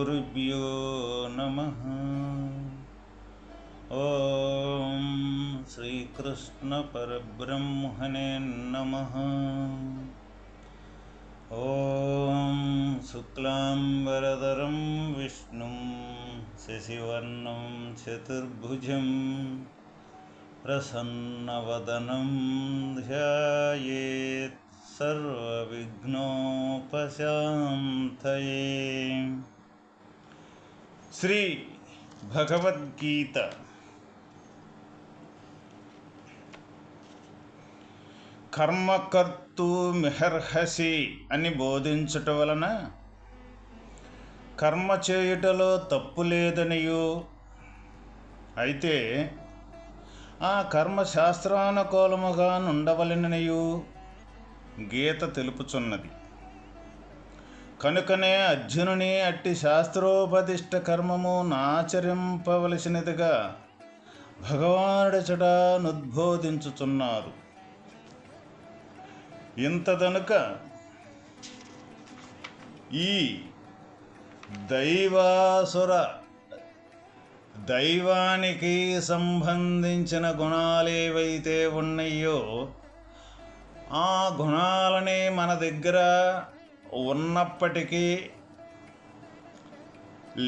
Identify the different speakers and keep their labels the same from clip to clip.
Speaker 1: गुरुभ्यो नमः। ॐ श्रीकृष्णपरब्रह्मणे नमः। ॐ शुक्लाम्बरधरं विष्णुं शशिवर्णं चतुर्भुजं प्रसन्नवदनं ध्यायेत् सर्वविघ्नोपशान्तये। శ్రీ భగవద్గీత. కర్మకర్తు మిహర్హసి అని బోధించుట వలన కర్మ చేయుటలో తప్పు లేదనియు. అయితే ఆ కర్మ శాస్త్రానుకూలముగా నుండవలననియు గీత తెలుపుచున్నది. కనుకనే అర్జునుని అట్టి శాస్త్రోపదిష్ట కర్మము నాచరింపవలసినదిగా భగవానుడచట నుద్బోధించుచున్నారు. ఇంతదనుక ఈ దైవాసుర దైవానికి సంబంధించిన గుణాలేవైతే ఉన్నాయో ఆ గుణాలని మన దగ్గర ఉన్నప్పటికీ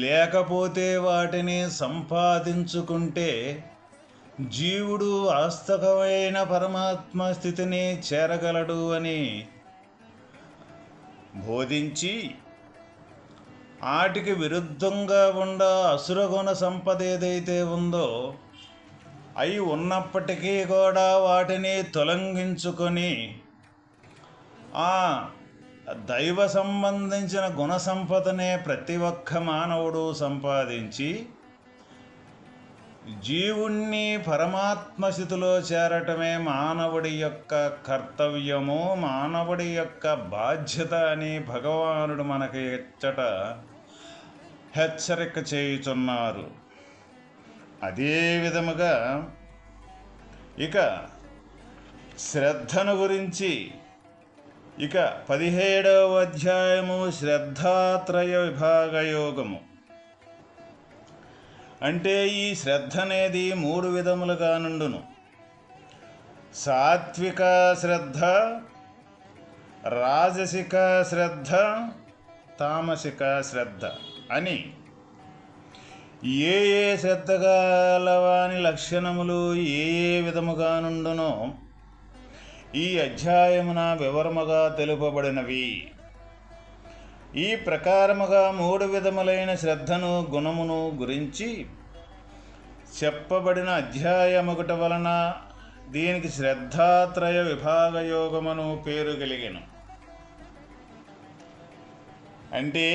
Speaker 1: లేకపోతే వాటిని సంపాదించుకుంటే జీవుడు ఆస్తకమైన పరమాత్మ స్థితిని చేరగలడు అని బోధించి ఆటికి విరుద్ధంగా ఉన్న అసురగుణ సంపద ఏదైతే ఉందో అయి ఉన్నప్పటికీ కూడా వాటిని తొలగించుకొని ఆ దైవ సంబంధించిన గుణ సంపదనే ప్రతి ఒక్క మానవుడు సంపాదించి జీవుణ్ణి పరమాత్మ స్థితిలో చేరటమే మానవుడి యొక్క కర్తవ్యము మానవుడి యొక్క బాధ్యత అని భగవానుడు మనకి ఎచ్చట హెచ్చరిక చేయుచున్నారు. అదే విధముగా ఇక శ్రద్ధను గురించి ఇక పదిహేడవ అధ్యాయము శ్రద్ధాత్రయ విభాగ యోగము అంటే ఈ శ్రద్ధ అనేది మూడు విధములుగా నుండును. సాత్విక శ్రద్ధ రాజసిక శ్రద్ధ తామసిక శ్రద్ధ అని. ఏ ఏ శ్రద్ధ గలవాని లక్షణములు ఏ ఏ విధముగా నుండునో ఈ అధ్యాయమున వివరముగా తెలుపబడినవి. ఈ ప్రకారముగా మూడు విధములైన శ్రద్ధను గుణమును గురించి చెప్పబడిన అధ్యాయమొకట వలన దీనికి శ్రద్ధాత్రయ విభాగ యోగమును పేరు కలిగిన. అంటే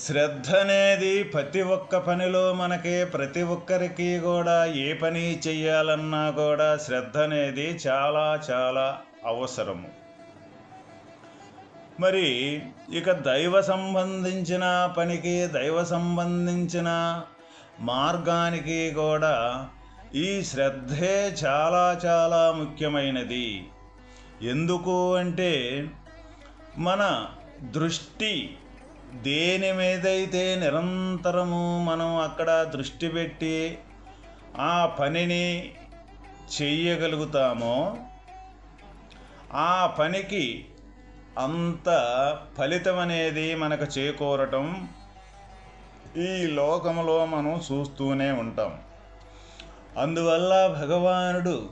Speaker 1: శ్రద్ధ అనేది ప్రతి ఒక్క పనిలో మనకి ప్రతి ఒక్కరికి కూడా ఏ పని చెయ్యాలన్నా కూడా శ్రద్ధ అనేది చాలా చాలా అవసరము. మరి ఇక దైవ సంబంధించిన పనికి దైవ సంబంధించిన మార్గానికి కూడా ఈ శ్రద్ధే చాలా చాలా ముఖ్యమైనది. ఎందుకు అంటే మన దృష్టి దేని మీదైతే నిరంతరము మనం అక్కడ దృష్టి పెట్టి ఆ పనిని చెయ్యగలుగుతామో ఆ పనికి అంత ఫలితం అనేది మనకు చేకూరటం ఈ లోకంలో మనం చూస్తూనే ఉంటాం. అందువల్ల భగవానుడు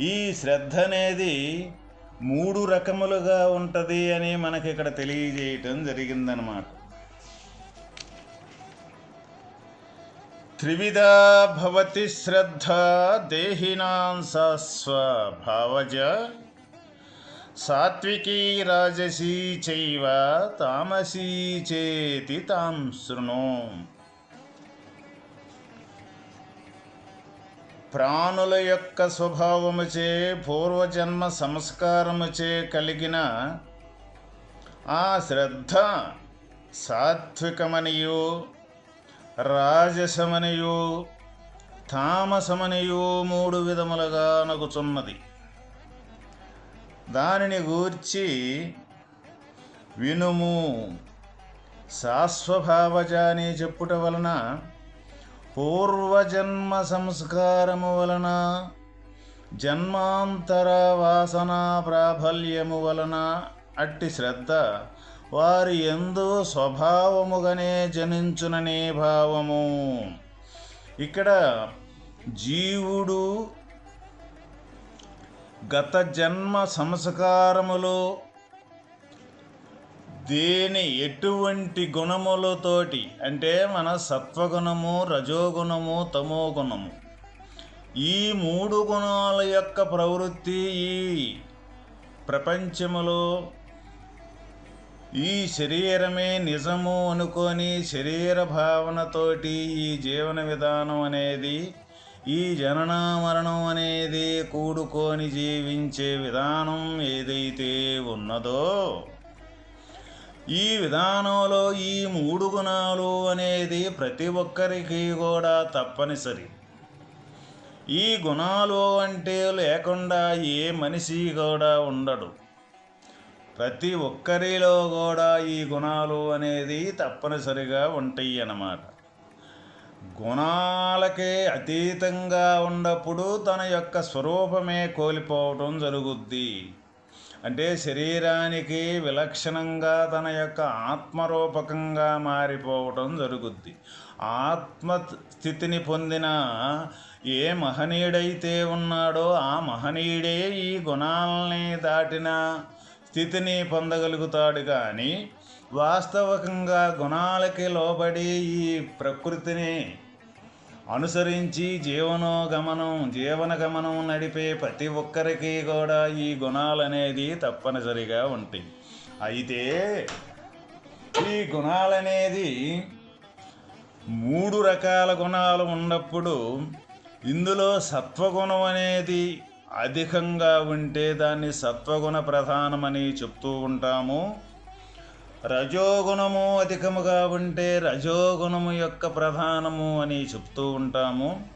Speaker 1: ఈ శ్రద్ధ అనేది మూడు రకములుగా ఉంటుంది అని మనకి ఇక్కడ తెలియజేయటం జరిగిందనమాట త్రివిధా భవతి శ్రద్ధ దేహినాం భావజ సాత్వికీ రాజసీ చైవ తామసీ చేతి తాం శృణు. ప్రాణుల యొక్క స్వభావముచే పూర్వజన్మ సంస్కారముచే కలిగిన ఆ శ్రద్ధ సాత్వికమనియు రాజసమనియు తామసమనియు మూడు విధములుగా నగుచున్నది. దానిని గూర్చి వినుము. సాస్వభావజాని చెప్పుట వలన పూర్వజన్మ సంస్కారము వలన జన్మాంతర వాసన ప్రాబల్యము వలన అట్టి శ్రద్ధ వారి ఎందు స్వభావముగానే జనించుననే భావము. ఇక్కడ జీవుడు గత జన్మ సంస్కారములో దేని ఎటువంటి గుణములతోటి అంటే మన సత్వగుణము రజోగుణము తమో గుణము ఈ మూడు గుణాల యొక్క ప్రవృత్తి ఈ ప్రపంచములో ఈ శరీరమే నిజము అనుకొని శరీర భావనతోటి ఈ జీవన విధానం అనేది ఈ జనన మరణం అనేది కూడుకొని జీవించే విధానం ఏదైతే ఉన్నదో ఈ విధానంలో ఈ మూడు గుణాలు అనేది ప్రతి ఒక్కరికి కూడా తప్పనిసరి. ఈ గుణాలు అంటే లేకుండా ఏ మనిషి కూడా ఉండడు. ప్రతి ఒక్కరిలో కూడా ఈ గుణాలు అనేది తప్పనిసరిగా ఉంటాయి అన్నమాట. గుణాలకే అతీతంగా ఉన్నప్పుడు తన యొక్క స్వరూపమే కోల్పోవటం జరుగుద్ది. అంటే శరీరానికి విలక్షణంగా తన యొక్క ఆత్మరూపకంగా మారిపోవటం జరుగుద్ది. ఆత్మ స్థితిని పొందిన ఏ మహనీయుడైతే ఉన్నాడో ఆ మహనీయుడే ఈ గుణాలని దాటిన స్థితిని పొందగలుగుతాడు కానీ వాస్తవకంగా గుణాలకి లోబడి ఈ ప్రకృతిని అనుసరించి జీవనోగమనం జీవన గమనం నడిపే ప్రతి ఒక్కరికి కూడా ఈ గుణాలు అనేది తప్పనిసరిగా ఉంటాయి. అయితే ఈ గుణాలనేది మూడు రకాల గుణాలు ఉన్నప్పుడు ఇందులో సత్వగుణం అనేది అధికంగా ఉంటే దాన్ని సత్వగుణ ప్రధానమని చెప్తూ ఉంటాము. రజోగుణము అధికముగా ఉంటే రజోగుణము యొక్క ప్రధానము అని చెప్తూ ఉంటాము.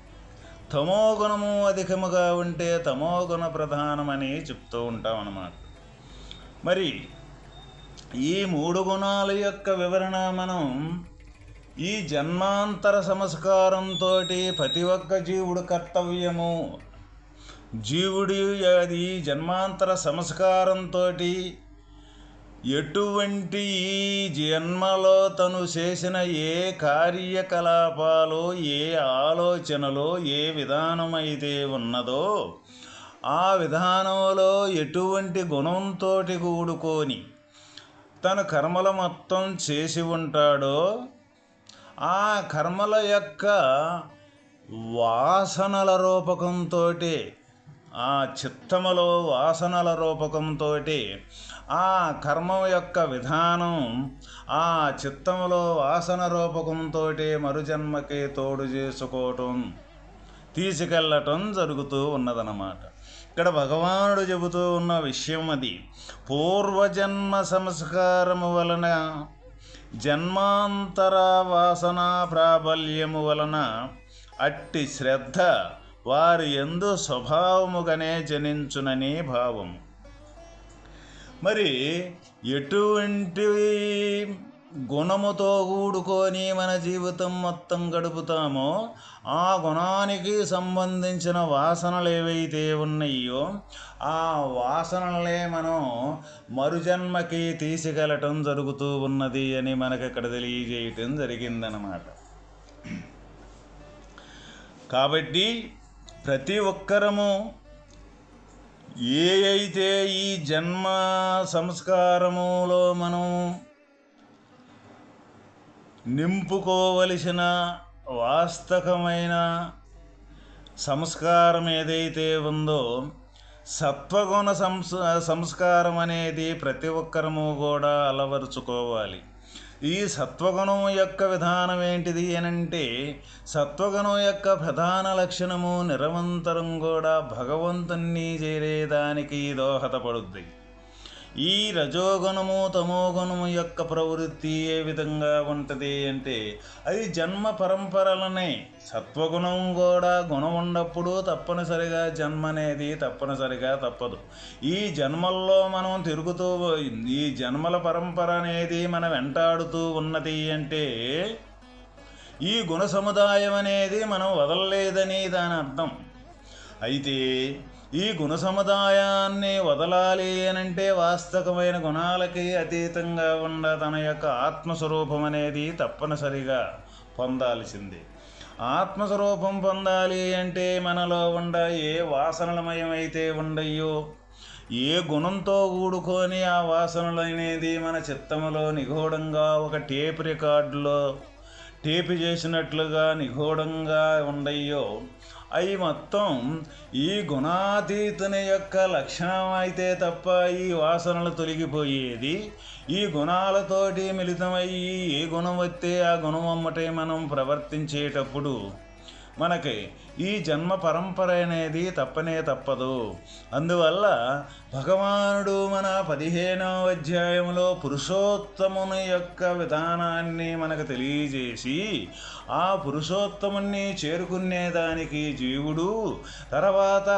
Speaker 1: తమోగుణము అధికముగా ఉంటే తమోగుణ ప్రధానమని చెప్తూ ఉంటాం అన్నమాట. మరి ఈ మూడు గుణాల యొక్క వివరణ మనం ఈ జన్మాంతర సంస్కారంతో ప్రతి ఒక్క జీవుడు కర్తవ్యము. జీవుడి అది జన్మాంతర సంస్కారంతో ఎటువంటి ఈ జన్మలో తను చేసిన ఏ కార్యకలాపాలు ఏ ఆలోచనలు ఏ విధానమైతే ఉన్నదో ఆ విధానంలో ఎటువంటి గుణంతో కూడుకొని తన కర్మల మొత్తం చేసి ఉంటాడో ఆ కర్మల యొక్క వాసనల రూపకంతో ఆ చిత్తములో వాసనల రూపకంతో ఆ కర్మ యొక్క విధానం ఆ చిత్తములో వాసన రూపకంతో మరుజన్మకి తోడు చేసుకోవటం తీసుకెళ్ళటం జరుగుతూ ఉన్నదన్నమాట. ఇక్కడ భగవానుడు చెబుతూ ఉన్న విషయం అది. పూర్వజన్మ సంస్కారము వలన జన్మాంతర వాసన ప్రాబల్యము వలన అట్టి శ్రద్ధ వారి ఎందు స్వభావముగానే జనించునని భావము. మరి ఎటువంటి గుణముతో కూడుకొని మన జీవితం మొత్తం గడుపుతామో ఆ గుణానికి సంబంధించిన వాసనలు ఏవైతే ఉన్నాయో ఆ వాసనలే మనం మరుజన్మకి తీసుకెళ్ళటం జరుగుతూ ఉన్నది అని మనకు ఇక్కడ తెలియజేయటం జరిగిందనమాట కాబట్టి ప్రతి ఒక్కరము ఏ అయితే ఈ జన్మ సంస్కారములో మనం నింపుకోవలసిన వాస్తవమైన సంస్కారం ఏదైతే ఉందో సత్వగుణ సంస్ సంస్కారం అనేది ప్రతి ఒక్కరము కూడా అలవరుచుకోవాలి. ఈ సత్వగుణం యొక్క విధానం ఏంటిది అనంటే సత్వగుణం యొక్క ప్రధాన లక్షణము నిరంతరం కూడా భగవంతుణ్ణి చేరేదానికి దోహదపడుద్ది. ఈ రజోగుణము తమోగుణము యొక్క ప్రవృత్తి ఏ విధంగా ఉంటుంది అంటే అది జన్మ పరంపరలనే. సత్వగుణం కూడా గుణం ఉన్నప్పుడు తప్పనిసరిగా జన్మ అనేది తప్పనిసరిగా తప్పదు. ఈ జన్మల్లో మనం తిరుగుతూ ఈ జన్మల పరంపర అనేది మన వెంటాడుతూ ఉన్నది అంటే ఈ గుణ సముదాయం అనేది మనం వదలలేదని దాని అర్థం. అయితే ఈ గుణ సముదాయాన్ని వదలాలి అనంటే వాస్తవమైన గుణాలకి అతీతంగా ఉన్న తన యొక్క ఆత్మస్వరూపం అనేది తప్పనిసరిగా పొందాల్సింది. ఆత్మస్వరూపం పొందాలి అంటే మనలో ఉండ ఏ వాసనలమయమైతే ఉండయో ఏ గుణంతో కూడుకొని ఆ వాసనలు అనేది మన చిత్తములో నిగూఢంగా ఒక టేప్ రికార్డులో టేపు చేసినట్లుగా నిగూఢంగా ఉండయో అవి మొత్తం ఈ గుణాతీతుని యొక్క లక్షణం అయితే తప్ప ఈ వాసనలు తొలగిపోయేది. ఈ గుణాలతోటి మిళితమయ్యి ఏ గుణం వస్తే ఆ గుణం అమ్మటే మనం ప్రవర్తించేటప్పుడు మనకి ఈ జన్మ పరంపర అనేది తప్పనే తప్పదు. అందువల్ల భగవానుడు మన పదిహేనవ అధ్యాయంలో పురుషోత్తముని యొక్క విధానాన్ని మనకు తెలియజేసి ఆ పురుషోత్తముని చేరుకునేదానికి జీవుడు తర్వాత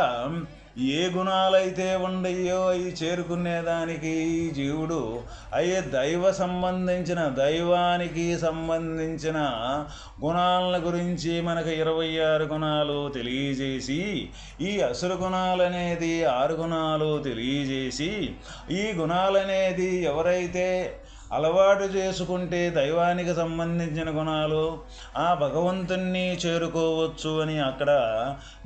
Speaker 1: ఏ గుణాలైతే ఉండయో అవి చేరుకునేదానికి జీవుడు అయ్యే దైవ సంబంధించిన దైవానికి సంబంధించిన గుణాల గురించి మనకు ఇరవై ఆరు గుణాలు తెలియజేసి ఈ అసురు గుణాలనేది ఆరు గుణాలు తెలియజేసి ఈ గుణాలనేది ఎవరైతే అలవాటు చేసుకుంటే దైవానికి సంబంధించిన గుణాలు ఆ భగవంతుణ్ణి చేరుకోవచ్చు అని అక్కడ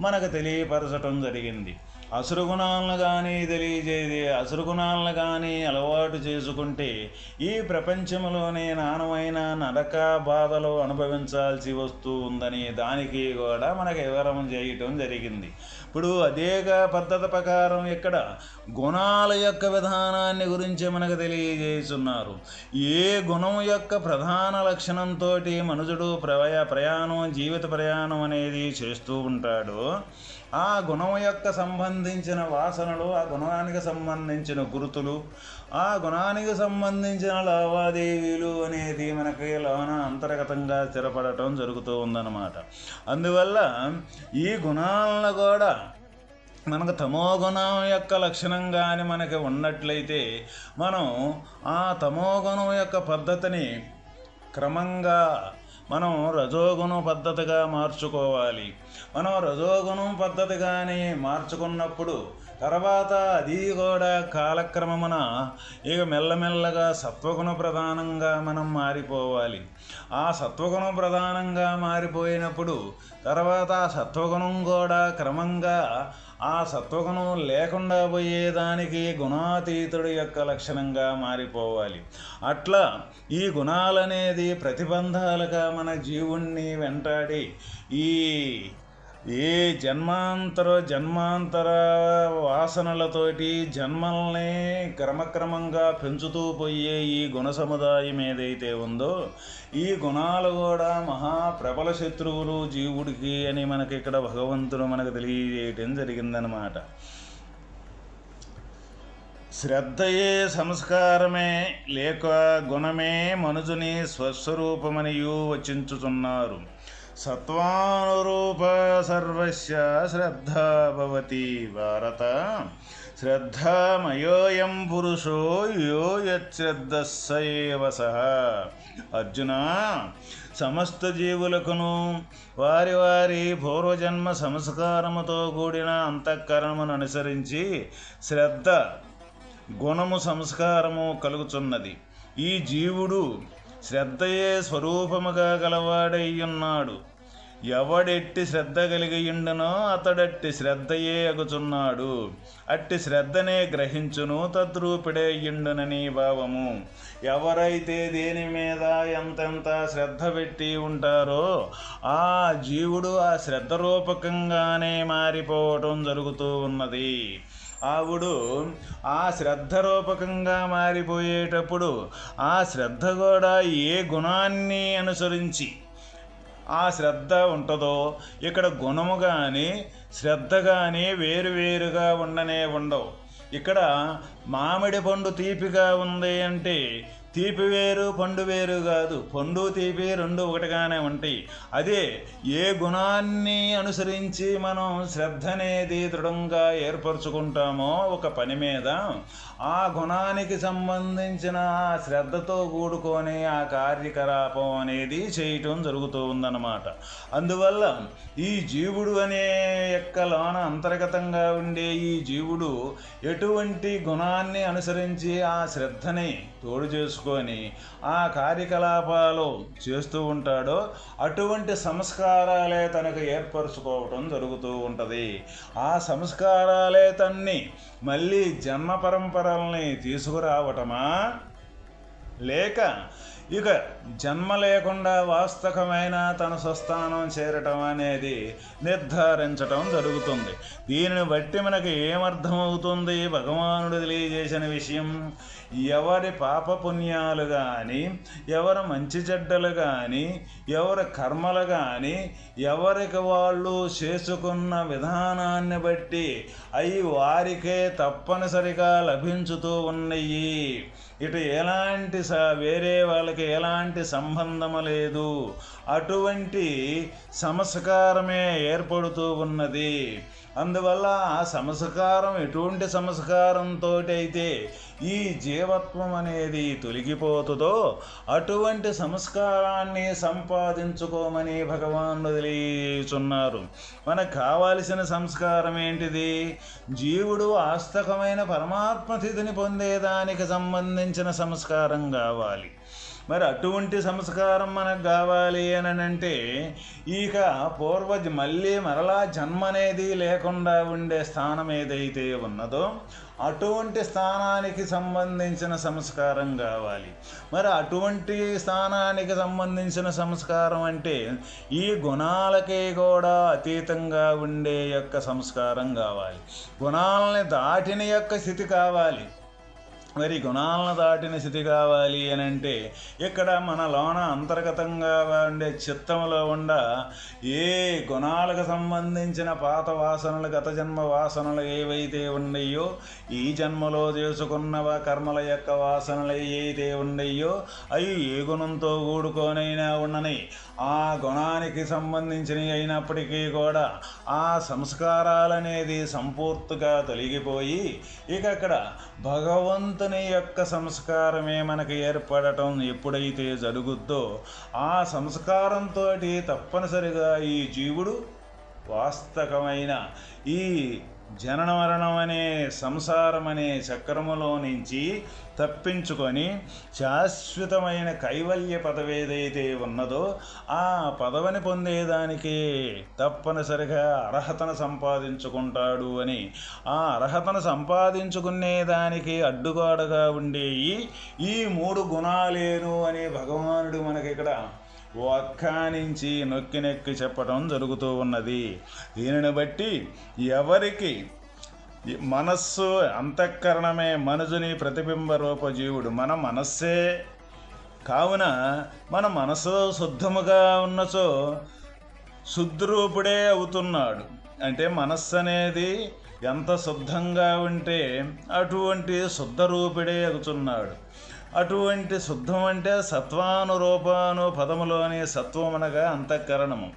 Speaker 1: మనకు తెలియపరచటం జరిగింది. అసురుగుణాలను కానీ తెలియజేది అసురుగుణాలను కానీ అలవాటు చేసుకుంటే ఈ ప్రపంచంలోనే నానమైన నరక బాధలు అనుభవించాల్సి వస్తూ ఉందని దానికి కూడా మనకు వివరం చేయటం జరిగింది. ఇప్పుడు అదే పద్ధతి ప్రకారం ఇక్కడ గుణాల యొక్క విధానాన్ని గురించి మనకు తెలియజేస్తున్నారు. ఏ గుణం యొక్క ప్రధాన లక్షణంతో మనుషుడు ప్రవయ ప్రయాణం జీవిత ప్రయాణం అనేది చేస్తూ ఉంటాడో ఆ గుణం యొక్క సంబంధించిన వాసనలు ఆ గుణానికి సంబంధించిన గురుతులు ఆ గుణానికి సంబంధించిన లావాదేవీలు అనేది మనకి లోన అంతర్గతంగా స్థిరపడటం జరుగుతూ ఉందన్నమాట. అందువల్ల ఈ గుణాలను కూడా మనకు తమోగుణం యొక్క లక్షణం కానీ మనకి ఉన్నట్లయితే మనం ఆ తమోగుణం యొక్క పద్ధతిని క్రమంగా మనం రజోగుణం పద్ధతిగా మార్చుకోవాలి. మనం రజోగుణం పద్ధతిగానే మార్చుకున్నప్పుడు తర్వాత అది కూడా కాలక్రమమున ఇక మెల్లమెల్లగా సత్వగుణ ప్రధానంగా మనం మారిపోవాలి. ఆ సత్వగుణం ప్రధానంగా మారిపోయినప్పుడు తర్వాత ఆ సత్వగుణం కూడా క్రమంగా ఆ సత్వగుణం లేకుండా పోయేదానికి గుణాతీతుడి యొక్క లక్షణంగా మారిపోవాలి. అట్లా ఈ గుణాలనేది ప్రతిబంధాలుగా మన జీవుణ్ణి వెంటాడి ఈ ఏ జన్మాంతర జన్మాంతర వాసనలతోటి జన్మల్ని క్రమక్రమంగా పెంచుతూ పోయే ఈ గుణ సముదాయం ఏదైతే ఉందో ఈ గుణాలు కూడా మహా ప్రబల శత్రువులు జీవుడికి అని మనకి ఇక్కడ భగవంతుడు మనకు తెలియజేయటం జరిగిందనమాట శ్రద్ధయే సంస్కారమే లేక గుణమే మనుజుని స్వస్వరూపమనియు వచించుతున్నారు. సత్వానురూప సర్వస్య శ్రద్ధ భవతి భారత. శ్రద్ధామయోయం పురుషో యో యశ్రద్ధస్సైవ సహ. అర్జున సమస్త జీవులకును వారి వారి పూర్వజన్మ సంస్కారముతో కూడిన అంతఃకరణమును అనుసరించి శ్రద్ధ గుణము సంస్కారము కలుగుచున్నది. ఈ జీవుడు శ్రద్ధయే స్వరూపముగా గలవాడయ్యున్నాడు. ఎవడెట్టి శ్రద్ధ కలిగియుండునో అతడట్టి శ్రద్ధయే అగుచున్నాడు. అట్టి శ్రద్ధనే గ్రహించును తద్రూపిడే ఇండునని భావము. ఎవరైతే దేని మీద ఎంతెంత శ్రద్ధ పెట్టి ఉంటారో ఆ జీవుడు ఆ శ్రద్ధ రూపకంగానే మారిపోవటం జరుగుతూ ఉన్నది. ఆవుడు ఆ శ్రద్ధ రూపకంగా మారిపోయేటప్పుడు ఆ శ్రద్ధ కూడా ఏ గుణాన్ని అనుసరించి ఆ శ్రద్ధ ఉంటుందో ఇక్కడ గుణము కానీ శ్రద్ధ కానీ వేరువేరుగా ఉండనే ఉండవు. ఇక్కడ మామిడి పండు తీపిగా ఉంది అంటే తీపి వేరు పండు వేరు కాదు. పండు తీపి రెండు ఒకటిగానే ఉంటాయి. అదే ఏ గుణాన్ని అనుసరించి మనం శ్రద్ధ అనేది దృఢంగా ఏర్పరచుకుంటామో ఒక పని మీద ఆ గుణానికి సంబంధించిన శ్రద్ధతో కూడుకొని ఆ కార్యకలాపం అనేది చేయటం జరుగుతూ ఉందన్నమాట. అందువల్ల ఈ జీవుడు అనే యొక్క లోన అంతర్గతంగా ఉండే ఈ జీవుడు ఎటువంటి గుణాన్ని అనుసరించి ఆ శ్రద్ధని తోడు చేసుకొని ఆ కార్యకలాపాలు చేస్తూ ఉంటాడో అటువంటి సంస్కారాలే తనకు ఏర్పరచుకోవటం జరుగుతూ ఉంటుంది. ఆ సంస్కారాలే తన్ని మళ్ళీ జన్మ పరంపరల్ని తీసుకురావటమా? లేక ఇక జన్మ లేకుండా వాస్తవమైన తన స్వస్థానం చేరటం అనేది నిర్ధారించటం జరుగుతుంది. దీనిని బట్టి మనకి ఏమర్థమవుతుంది? భగవానుడు తెలియజేసిన విషయం ఎవరి పాపపుణ్యాలు కానీ ఎవరి మంచి చెడ్డలు కానీ ఎవరి కర్మలు కానీ ఎవరికి వాళ్ళు చేసుకున్న విధానాన్ని బట్టి అవి వారికే తప్పనిసరిగా లభించుతూ ఉన్నాయి. ఇటు ఎలాంటి స వేరే వాళ్ళకి ఎలాంటి సంబంధము లేదు. అటువంటి సంస్కారమే ఏర్పడుతూ ఉన్నది. అందువల్ల ఆ సంస్కారం ఎటువంటి సంస్కారంతో అయితే ఈ జీవత్వం అనేది తొలగిపోతుందో అటువంటి సంస్కారాన్ని సంపాదించుకోమని భగవానుడు తెలియచున్నారు. మనకు కావాల్సిన సంస్కారం ఏంటిది? జీవుడు ఆస్తకమైన పరమాత్మ స్థితిని పొందేదానికి సంబంధించిన సంస్కారం కావాలి. మరి అటువంటి సంస్కారం మనకు కావాలి అని అంటే ఇక పూర్వ మళ్ళీ మరలా జన్మ అనేది లేకుండా ఉండే స్థానం ఏదైతే ఉన్నదో అటువంటి స్థానానికి సంబంధించిన సంస్కారం కావాలి. మరి అటువంటి స్థానానికి సంబంధించిన సంస్కారం అంటే ఈ గుణాలకే కూడా అతీతంగా ఉండే యొక్క సంస్కారం కావాలి. గుణాలని దాటిన యొక్క స్థితి కావాలి. మరి గుణాలను దాటిన స్థితి కావాలి అని అంటే ఇక్కడ మన లోన అంతర్గతంగా ఉండే చిత్తంలో ఉండ ఏ గుణాలకు సంబంధించిన పాత వాసనలు గత జన్మ వాసనలు ఏవైతే ఉన్నాయో ఈ జన్మలో చేసుకున్న కర్మల యొక్క వాసనలు ఏవైతే ఉన్నాయో అవి ఏ గుణంతో కూడుకొనైనా ఉన్నని. ఆ గుణానికి సంబంధించినవి అయినప్పటికీ కూడా ఆ సంస్కారాలనేది సంపూర్తిగా తొలగిపోయి ఇక అక్కడ భగవంతుని యొక్క సంస్కారమే మనకు ఏర్పడటం ఎప్పుడైతే జరుగుద్దో ఆ సంస్కారంతో తప్పనిసరిగా ఈ జీవుడు వాస్తవమైన ఈ జనన మరణం అనే సంసారం అనే చక్రములో నుంచి తప్పించుకొని శాశ్వతమైన కైవల్య పదవి ఏదైతే ఉన్నదో ఆ పదవిని పొందేదానికి తప్పనిసరిగా అర్హతను సంపాదించుకుంటాడు అని. ఆ అర్హతను సంపాదించుకునేదానికి అడ్డుగాడుగా ఉండేవి ఈ మూడు గుణాలేను అని భగవానుడు మనకి ఇక్కడ ఒక్కానించి నొక్కి నొక్కి చెప్పడం జరుగుతూ ఉన్నది. దీనిని బట్టి ఎవరికి మనస్సు అంతఃకరణమే మనుజుని ప్రతిబింబ రూపజీవుడు మన మనస్సే కావున మన మనసు శుద్ధముగా ఉన్నచో శుద్ధరూపుడే అవుతున్నాడు. అంటే మనస్సు అనేది ఎంత శుద్ధంగా ఉంటే అటువంటి శుద్ధరూపుడే అవుతున్నాడు. అటువంటి శుద్ధం అంటే సత్వానురూపాను పదములోని సత్వం అనగా అంతఃకరణము.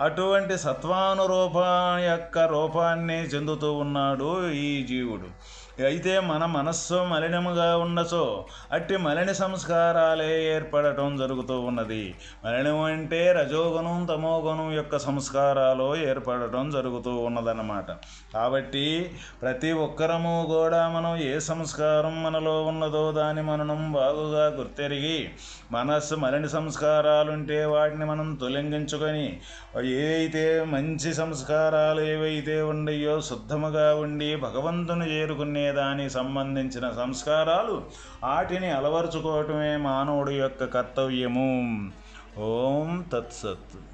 Speaker 1: అటువంటి సత్వానురూప యొక్క రూపాన్ని చెందుతూ ఉన్నాడు ఈ జీవుడు. అయితే మన మనస్సు మలినముగా ఉండచో అట్టి మలిన సంస్కారాలే ఏర్పడటం జరుగుతూ ఉన్నది. మలినం అంటే రజోగుణం తమోగుణం యొక్క సంస్కారాలు ఏర్పడటం జరుగుతూ ఉన్నదన్నమాట. కాబట్టి ప్రతి ఒక్కరము కూడా మనం ఏ సంస్కారం మనలో ఉన్నదో దాని మనం బాగుగా గుర్తెరిగి మనస్సు మలిన సంస్కారాలుంటే వాటిని మనం తొలగించుకొని ఏవైతే మంచి సంస్కారాలు ఏవైతే ఉండయో శుద్ధముగా ఉండి భగవంతుని చేరుకునే దానికి సంబంధించిన సంస్కారాలు వాటిని అలవరుచుకోవటమే మానవుడి యొక్క కర్తవ్యము. ఓం తత్సత్.